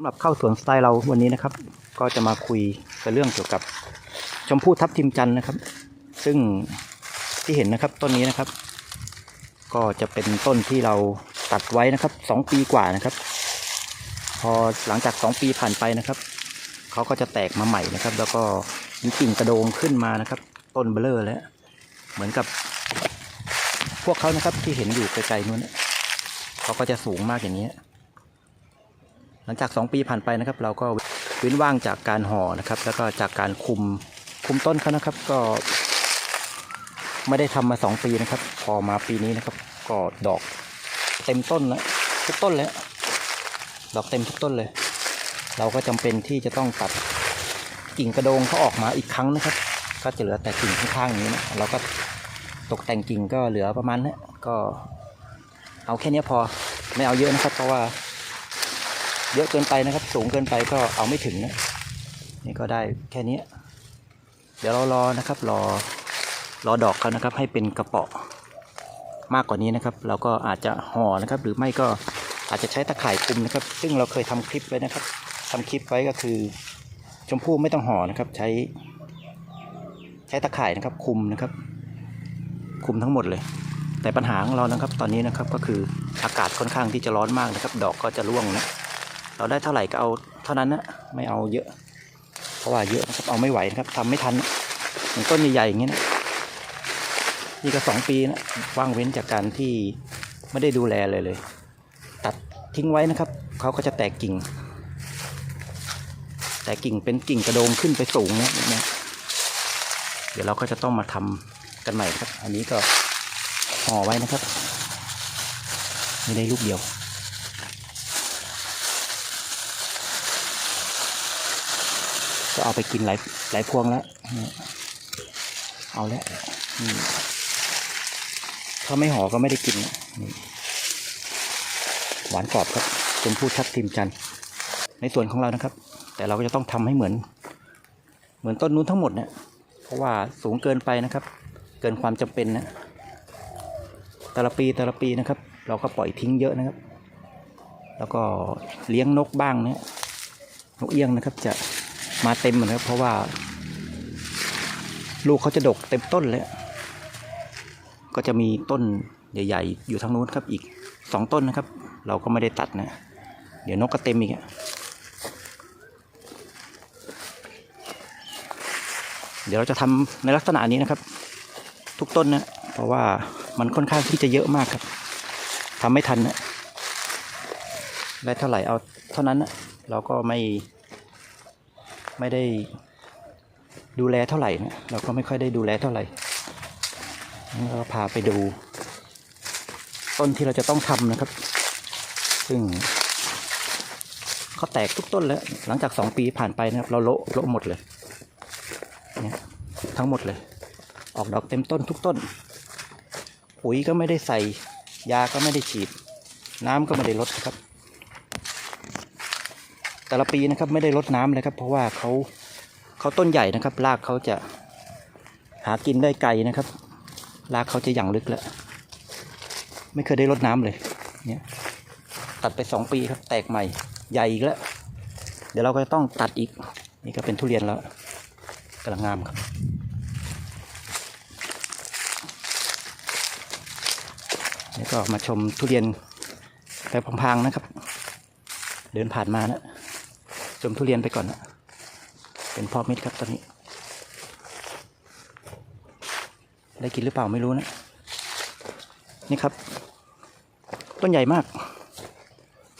สำหรับเข้าสวนสไตล์เราวันนี้นะครับ ก็จะมาคุยกันเรื่องเกี่ยวกับชมพู่ทับทิมจันนะครับ ซึ่งที่เห็นนะครับต้นนี้นะครับ ก็จะเป็นต้นที่เราตัดไว้นะครับสองปีกว่านะครับ พอหลังจากสองปีผ่านไปนะครับเขาก็จะแตกมาใหม่นะครับ แล้วก็มีกิ่งกระโดงขึ้นมานะครับ ต้นเบลเลอร์แล้ว เหมือนกับ พวกเขานะครับที่เห็นอยู่ไกลๆนู้นเขาก็จะสูงมากอย่างนี้ หลังจาก 2 ปีผ่านไปนะครับ เราก็เว้นว่างจากการห่อนะครับ แล้วก็จากการคุมคุมต้นเขานะครับ ก็ไม่ได้ทำมา 2 ปีนะครับ พอมาปีนี้นะครับ ก็ดอกเต็มต้นแล้วทุกต้นแล้วดอกเต็มทุกต้นเลย เราก็จำเป็นที่จะต้องตัดกิ่งกระโดงเขาออกมาอีกครั้งนะครับ ก็จะเหลือแต่กิ่งข้างๆอย่างนี้นะเราก็ตกแต่งกิ่งก็เหลือประมาณนี้ก็เอาแค่นี้พอไม่เอาเยอะนะครับ เพราะว่า เยอะเกินไปนะครับ สูงเกินไปก็เอาไม่ถึงนะนี่ก็ได้แค่นี้เดี๋ยวเรารอนะครับรอรอดอกเขานะครับ ให้เป็นกระเปาะมากกว่านี้นะครับ เราก็อาจจะห่อนะครับ หรือไม่ก็อาจจะใช้ตะข่ายคลุมนะครับ ซึ่งเราเคยทำคลิปไว้นะครับทำคลิปไว้ก็คือ ชมพู่ไม่ต้องห่อนะครับ ใช้ ใช้ตะข่ายนะครับคลุมนะครับคลุมทั้งหมดเลย แต่ปัญหาของเรานะครับ ตอนนี้นะครับก็คืออากาศค่อนข้างที่จะร้อนมากนะครับ ดอกก็จะร่วงนะ เราได้เท่าไหร่ก็เอาเท่านั้นนะไม่เอาเยอะ เพราะว่าเยอะนะครับเอาไม่ไหวนะครับทำไม่ทันอย่างต้นใหญ่ๆอย่างนี้นะนี่ก็สองปีนะว่างเว้นจากการที่ไม่ได้ดูแลเลยเลย ตัดทิ้งไว้นะครับเขาก็จะแตกกิ่ง แตกกิ่งเป็นกิ่งกระโดงขึ้นไปสูงนะเนี้ยเดี๋ยวเราก็จะต้องมาทำกันใหม่ครับ อันนี้ก็ห่อไว้นะครับ ไม่ได้ลูกเดียว ก็เอาไปกินหลายหลายพวงแล้ว เอาแล้วถ้าไม่ห่อก็ไม่ได้กินหวานกรอบครับชมพู่ทับทิมจันในส่วนของเรานะครับ แต่เราก็จะต้องทำให้เหมือน เหมือนต้นนู้นทั้งหมดเนี่ยเพราะว่าสูงเกินไปนะครับ เกินความจำเป็นนะแต่ละปีแต่ละปีนะครับ เราก็ปล่อยทิ้งเยอะนะครับ แล้วก็เลี้ยงนกบ้างนะนกเอี้ยงนะครับจะ มาเต็มเหมือนกันเพราะว่า ลูกเขาจะดกเต็มต้นเลยก็จะมีต้นใหญ่ๆ อยู่ทางนู้นครับอีกสองต้นนะครับ เราก็ไม่ได้ตัดนะ เดี๋ยวนกก็เต็มอีกเดี๋ยวเราจะทำในลักษณะนี้นะครับ ทุกต้นนะเพราะว่ามันค่อนข้างที่จะเยอะมากครับทำไม่ทันนะได้เท่าไหร่เอาเท่านั้นนะเราก็ไม่ ไม่ได้ดูแลเท่าไหร่นะเราก็ไม่ค่อยได้ดูแลเท่าไหร่เราพาไปดู ต้นที่เราจะต้องทำนะครับ ซึ่งเขาแตกทุกต้นแล้ว หลังจากสองปีผ่านไปนะครับ เราโละโละหมดเลยเนี่ยทั้งหมดเลย ออกดอกเต็มต้นทุกต้น ปุ๋ยก็ไม่ได้ใส่ ยาก็ไม่ได้ฉีด น้ำก็ไม่ได้ลดครับ แต่ละปีนะครับไม่ได้ลดน้ำเลยครับ เพราะว่าเขาเขาต้นใหญ่นะครับรากเขาจะหากินได้ไกลนะครับรากเขาจะอย่างลึกแล้วไม่เคยได้รดน้ำเลย เนี่ย ตัดไปสองปีครับ แตกใหม่ ใหญ่อีกแล้ว เดี๋ยวเราก็จะต้องตัดอีก นี่ก็เป็นทุเรียนแล้วกำลังงามครับ แล้วก็มาชมทุเรียนไปพลางๆนะครับ เดินผ่านมานะ ชมทุเรียนไปก่อนนะเป็นพ่อเม็ดครับตอนนี้ ได้กินหรือเปล่าไม่รู้นะ นี่ครับ ต้นใหญ่มาก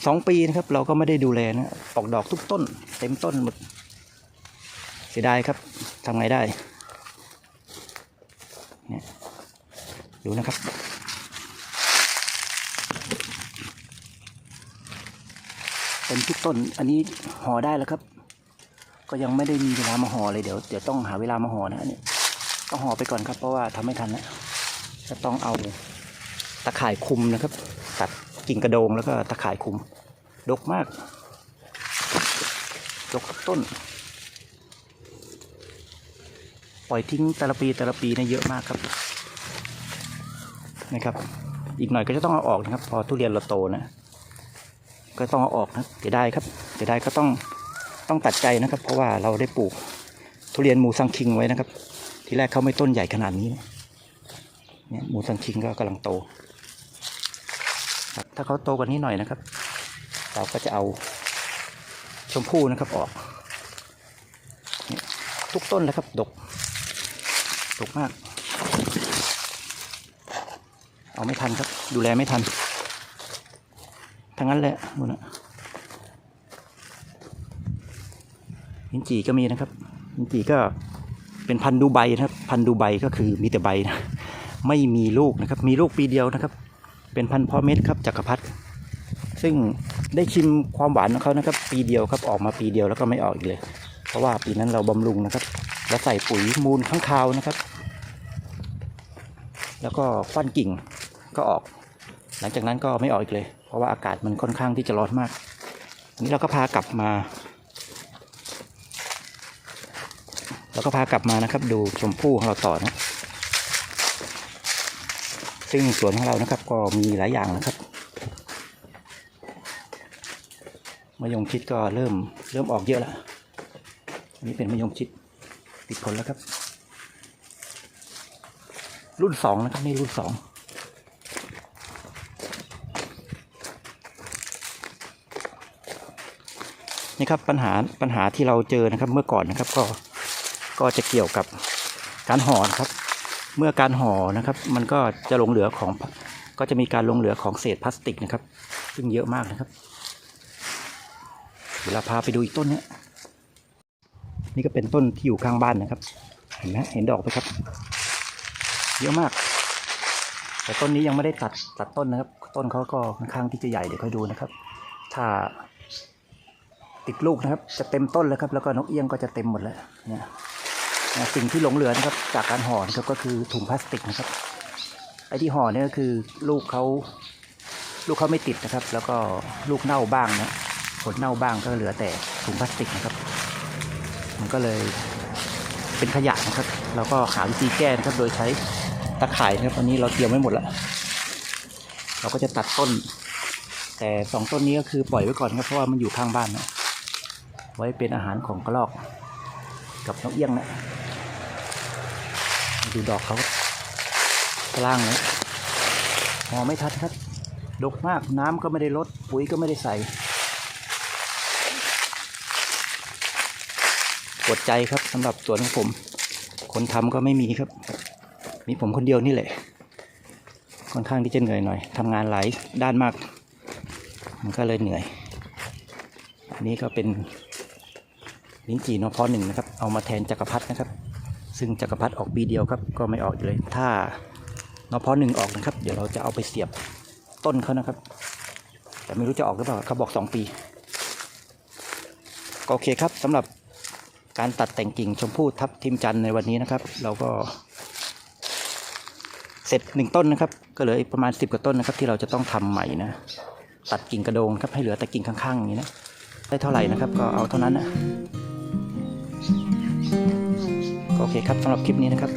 สองปีนะครับ เราก็ไม่ได้ดูแลนะออกดอกทุกต้น เต็มต้นหมด เสียดายครับทำไงได้เนี่ยดูนะครับ เต็ม ทุกต้น อันนี้ห่อได้แล้วครับ ก็ยังไม่ได้มีเวลามาห่อเลยเดี๋ยวเดี๋ยวต้องหาเวลามาห่อนะอันนี่ต้องห่อไปก่อนครับ เพราะว่าทำไม่ทันนะจะต้องเอาตะข่ายคุมนะครับ ตัดกิ่งกระโดงแล้วก็ตะข่ายคุมดกมากดกต้น ปล่อยทิ้งแต่ละปีแต่ละปีนี่ยเยอะมากครับนะครับ อีกหน่อยก็จะต้องเอาออกนะครับ พอทุเรียนเราโตนะ ก็ต้องเอาออกนะเสียดายครับเสียดายก็ต้องต้องตัดใจนะครับ เพราะว่าเราได้ปลูกทุเรียนหมูซังคิงไว้นะครับ ทีแรกเขาไม่ต้นใหญ่ขนาดนี้เนี่ยหมูซังคิงก็กำลังโตครับถ้าเขาโตกว่านี้หน่อยนะครับ เราก็จะเอาชมพู่นะครับออก ทุกต้นเลยครับดกดกมาก เอาไม่ทันครับ ดูแลไม่ทัน ทั้งนั้นแหละนู่นน่ะหินจีก็มีนะครับหินจีก็เป็นพันดูไบนะครับ พันดูไบก็คือมีแต่ใบนะไม่มีลูกนะครับ มีลูกปีเดียวนะครับ เป็นพันพาะเม็ดครับจักรพรรดิซึ่งได้ชิมความหวานของเขานะครับ ปีเดียวครับออกมาปีเดียวแล้วก็ไม่ออกอีกเลย เพราะว่าปีนั้นเราบำรุงนะครับ แล้วใส่ปุ๋ยมูลข้างคาวนะครับ แล้วก็ฟันกิ่งก็ออก หลังจากนั้นก็ไม่ออกอีกเลย เพราะว่าอากาศมันค่อนข้างที่จะร้อนมากอันนี้เราก็พากลับมาเราก็พากลับมานะครับ ดูชมพู่ของเราต่อนะซึ่งสวนของเรานะครับ ก็มีหลายอย่างนะครับมะยงชิดก็เริ่มเริ่มออกเยอะแล้วอันนี้เป็นมะยงชิดติดผลแล้วครับ รุ่นสองนะครับนี่รุ่นสอง นี่ครับปัญหาปัญหาที่เราเจอนะครับเมื่อก่อนนะครับก็ก็จะเกี่ยวกับการห่อนะครับ เมื่อการห่อนะครับ มันก็จะลงเหลือของก็จะมีการลงเหลือของเศษพลาสติกนะครับ ซึ่งเยอะมากนะครับเดี๋ยวเราพาไปดูอีกต้นเนี้ยนี่ก็เป็นต้นที่อยู่ข้างบ้านนะครับ เห็นไหมเห็นดอกไหมครับ เยอะมาก แต่ต้นนี้ยังไม่ได้ตัดตัดต้นนะครับ ต้นเขาก็ค่อนข้างที่จะใหญ่เดี๋ยวค่อยดูนะครับ ถ้า ติดลูกนะครับ จะเต็มต้นแล้วครับ แล้วก็นกเอี้ยงก็จะเต็มหมดแล้วเนี่ยสิ่งที่หลงเหลือนะครับ จากการห่อนะครับก็คือถุงพลาสติกนะครับ ไอ้ที่ห่อเนี่ยก็คือลูกเขาลูกเขาไม่ติดนะครับ แล้วก็ลูกเน่าบ้างนะผลเน่าบ้างก็เหลือแต่ถุงพลาสติกนะครับ มันก็เลยเป็นขยะนะครับเราก็หาวิธีแก้นะครับ โดยใช้ตะข่ายนะครับ ตอนนี้เราเตรียมไว้หมดแล้ว เราก็จะตัดต้น แต่สองต้นนี้ก็คือปล่อยไว้ก่อนครับ เพราะว่ามันอยู่ข้างบ้านนะ ไว้เป็นอาหารของกระรอก กับนกเอี้ยงนะดูดอกเขากล่างเลยหอไม่ทัดครับดกมากน้ำก็ไม่ได้ลด ปุ๋ยก็ไม่ได้ใส่ปวดใจครับสำหรับสวนของผม คนทำก็ไม่มีครับ มีผมคนเดียวนี่แหละ ค่อนข้างที่จะเหนื่อยหน่อยทำงานหลายด้านมาก มันก็เลยเหนื่อย อันนี้ก็เป็น ลิ้นจี่นพหนึ่งนะครับ เอามาแทนจักรพรรดินะครับ ซึ่งจักรพรรดิออกปีเดียวครับ ก็ไม่ออกอีกเลย ถ้านพหนึ่งออกนะครับ เดี๋ยวเราจะเอาไปเสียบต้นเขานะครับ แต่ไม่รู้จะออกหรือเปล่าเขาบอกสองปีก็โอเคครับสำหรับการตัดแต่งกิ่งชมพู่ทับทิมจันในวันนี้นะครับ เราก็ เสร็จหนึ่งต้นนะครับ ก็เหลือประมาณสิบกว่าต้นนะครับ ที่เราจะต้องทำใหม่นะตัดกิ่งกระโดงครับให้เหลือแต่กิ่งข้างๆอย่างนี้นะได้เท่าไหร่นะครับ ก็เอาเท่านั้นนะ ก็โอเคครับสำหรับคลิปนี้นะครับ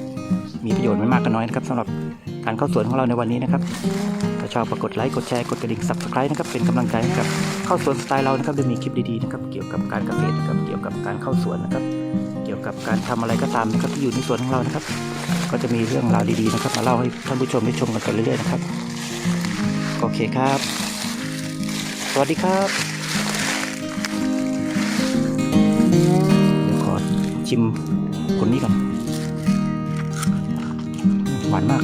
มีประโยชน์ไม่มากก็น้อยนะครับสำหรับการเข้าสวนของเราในวันนี้นะครับถ้าชอบก็กดไลค์กดแชร์กดกระดิ่ง subscribe นะครับเป็นกำลังใจให้กับเข้าสวนสไตล์เรานะครับโดยมีคลิปดีๆนะครับเกี่ยวกับการเกษตรนะครับเกี่ยวกับการเข้าสวนนะครับ เกี่ยวกับการทำอะไรก็ตามนะครับที่อยู่ในสวนของเรานะครับ ก็จะมีเรื่องราวดีๆนะครับ มาเล่าให้ท่านผู้ชมได้ชมกันไปเรื่อยๆนะครับโอเคครับ สวัสดีครับ ชิมผลนี้กัน หวานมาก